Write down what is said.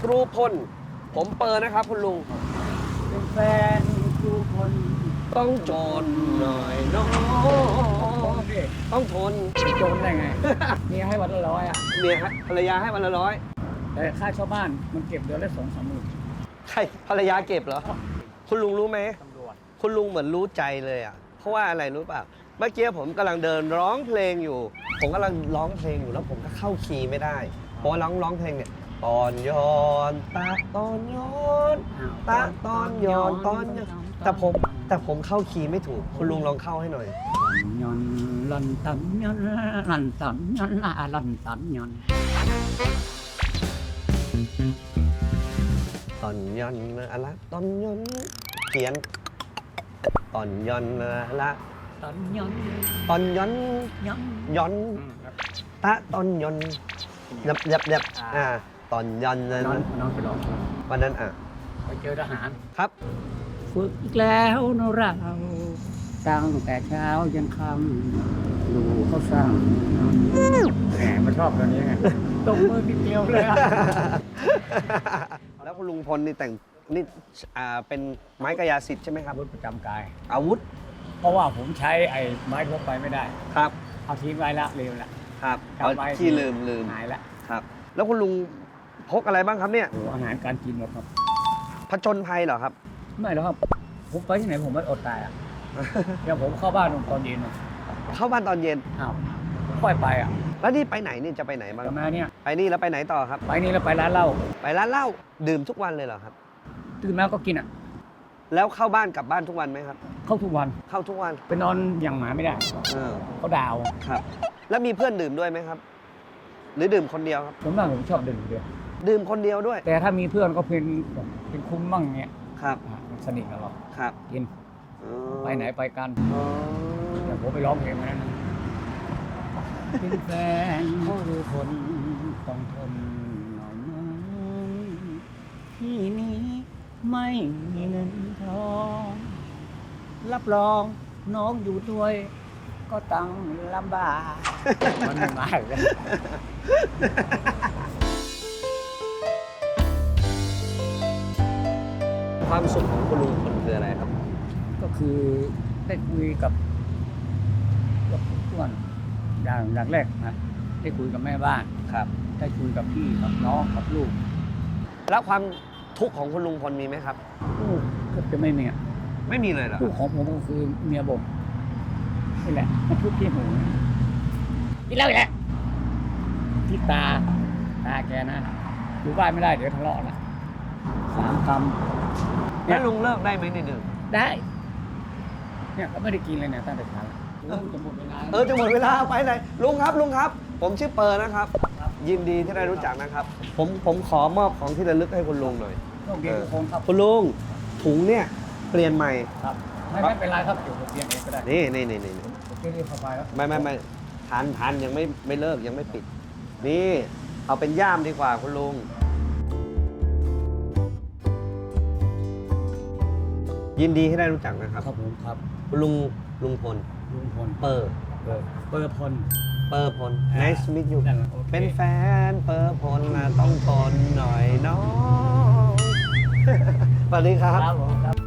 ครูพล ผมเปิดนะครับ คุณลุง เป็นแฟนทุกคนต้องจนหน่อยเน้องต้องดิต้องทนไม่จนได้ไงมีให้วันละร้อยอะเมียฮะภรรยาให้วันละร้อยแต่ค่าเช่าบ้านมันเก็บเดือนละสองสามหมื่นใครภรรยาเก็บเหรอ คุณลุงรู้ไหม ตำรวจคุณลุงเหมือนรู้ใจเลยอะ เพราะว่าอะไรรู้เปล่าเมื่อกี้ผมกำลังเดินร้องเพลงอยู่ ผมกำลังร้องเพลงอยู่แล้วผมก็เข้าคีย์ไม่ได้ เพราะว่าร้องร้องเพลงเนี่ยตอนย้อนตาตอนย้อนตาตอนย้อนตอนย้อนแต่ผมแต่ผมเข้าคีย์ไม่ถูก คุณลุงลองเข้าให้หน่อยยอนลันตันยอนลันตันยอนลาลันตันยอนตอนย้อนอะไรตอนย้อนเขียนตอนย้อนละตันยอนตอนย้อนยอนย้อนตะตอนย้อน ยับยับยับอ่า ตอนย้อนนั้นนอนนอนไปร้องวันนั้นอะ ไปเจอทหาร ครับ ฝึกอีกแล้วนะเราตั้งแต่เช้ายันค่ำดูเขาสร้างแหมมันชอบตัวนี้ไงตรงมือนิดเดียวเลยอะแล้วคุณลุงพลนี่แต่งนี่อ่าเป็นไม้กายสิทธิ์ใช่ไหมครับอาวุธประจำกาย อาวุธเพราะว่าผมใช้ไอ้ไม้ทั่วไปไม่ได้ ครับ เอาทิ้งไว้ละลืมละ ครับเอาจำไว้ที่ลืมลืมหายละครับ แล้วคุณลุงพกอะไรบ้างครับเนี่ยโอ้อาหารการกินหมดครับ ผจญภัยเหรอครับ ไม่หรอกครับผมไปที่ไหนผมไม่อดตายอะอย่างผมเข้าบ้านตอนเย็นอะเข้าบ้านตอนเย็นอ้าวค่อยไปอะ แล้วนี่ไปไหนนี่จะไปไหนบ้างแต่มาเนี่ยไปนี่แล้วไปไหนต่อครับ ไปนี่แล้วไปร้านเหล้าไปร้านเหล้าดื่มทุกวันเลยเหรอครับ ตื่นมาก็กินอะ แล้วเข้าบ้านกลับบ้านทุกวันไหมครับ เข้าทุกวันเข้าทุกวันไปนอนอย่างหมาไม่ได้เออเขาดาวครับ แล้วมีเพื่อนดื่มด้วยไหมครับ หรือดื่มคนเดียวครับส่วนมากผมชอบดื่มเดียวดื่มคนเดียวด้วยแต่ถ้ามีเพื่อนก็เป็นเป็นคุ้มบ้างเงี้ยครับอะสนิทกับเราครับกินอ๋อไปไหนไปกันอ๋ออย่างผมไปร้องเพลงมาแล้วนะเป็นแฟนทุกคนต้องทนหน่อยนะที่นี้ไม่มีเงินทอง รับรองน้องอยู่ด้วย ก็ต้องลำบาก มันไม่มากเลยความสุขของคุณลุงพลคืออะไรครับ ก็คือได้คุยกับกับเพื่อนอย่างอย่างแรกนะได้คุยกับแม่บ้านครับ ได้คุยกับพี่กับน้องกับลูก แล้วความทุกข์ของคุณลุงพลมีไหมครับลูกก็จะไม่มีอะ ไม่มีเลยเหรอลูกของผมก็คือเมียบ่มนี่แหละมันทุกข์ที่หูกินเหล้าอีกแล้วที่ตา ตาแกนะอยู่บ้านไม่ได้เดี๋ยวทะเลาะนะสามคำแล้วลุงเลิกได้ไหมในดื่มได้ เนี่ยก็ไม่ได้กินเลยเนี่ยตั้งแต่เช้าโอ้ยจะหมดเวลาเออจะหมดเวลาไปไหนลุงครับลุงครับ ผมชื่อเปิร์นะครับ ยินดีที่ได้รู้จักนะครับ ผมผมขอมอบของที่ระลึกให้คุณลุงหน่อยโชคดีทุกคนครับคุณลุงถุงเนี่ย เปลี่ยนใหม่ ครับไม่ไม่เป็นไรครับเดี๋ยวผมเปลี่ยนเองก็ได้นี่นี่นี่นี่ผมจะรีบเข้าไปแล้วไม่ไม่ไม่ทานทานยังไม่ไม่เลิกยังไม่ปิด นี่เอาเป็นย่ามดีกว่าคุณลุงยินดีที่ได้รู้จักนะครับ ครับผมครับคุณลุงลุงพลลุงพลเปิร์เออเปอร์พลเปิร์พลอ่า nice to meet you นั่นแหละโอเค เป็นแฟนเปิร์พลนะต้องทนหน่อยน้อง สวัสดีครับ ครับผมครับ